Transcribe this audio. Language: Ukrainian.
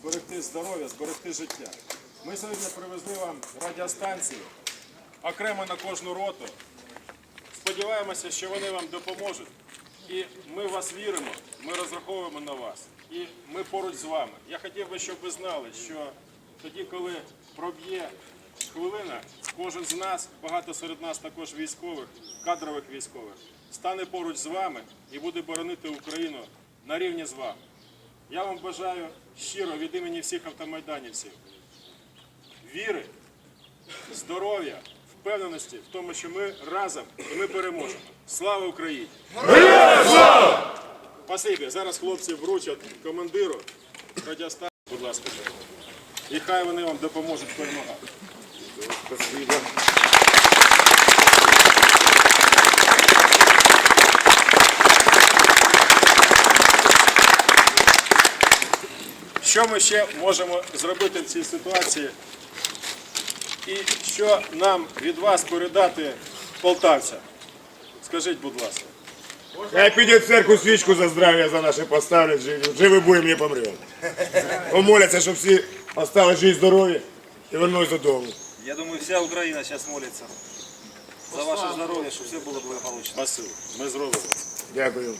зберегти здоров'я, зберегти життя. Ми сьогодні привезли вам радіостанції окремо на кожну роту. Сподіваємося, що вони вам допоможуть. І ми вас віримо, ми розраховуємо на вас. І ми поруч з вами. Я хотів би, щоб ви знали, що тоді, коли проб'є хвилина, кожен з нас, багато серед нас також військових, кадрових військових, стане поруч з вами і буде боронити Україну на рівні з вами. Я вам бажаю щиро від імені всіх автомайданівців віри, здоров'я, впевненості в тому, що ми разом і ми переможемо. Слава Україні! Спасибі. Зараз хлопці вручать командиру радіостанції, будь ласка. І хай вони вам допоможуть перемагати. Спасибо. Що ми ще можемо зробити в цій ситуації? І що нам від вас передати полтавцям? Скажіть, будь ласка. Хай піде в церкву свічку за здрав'я за наше поставлять живі. Будемо, не помремо. Помоляться, щоб всі остались живі, здорові і вернулись додому. Я думаю, вся Украина сейчас молится за ваше здоровье, чтобы все было благополучно. Спасибо. Ми зробимо. Дякую.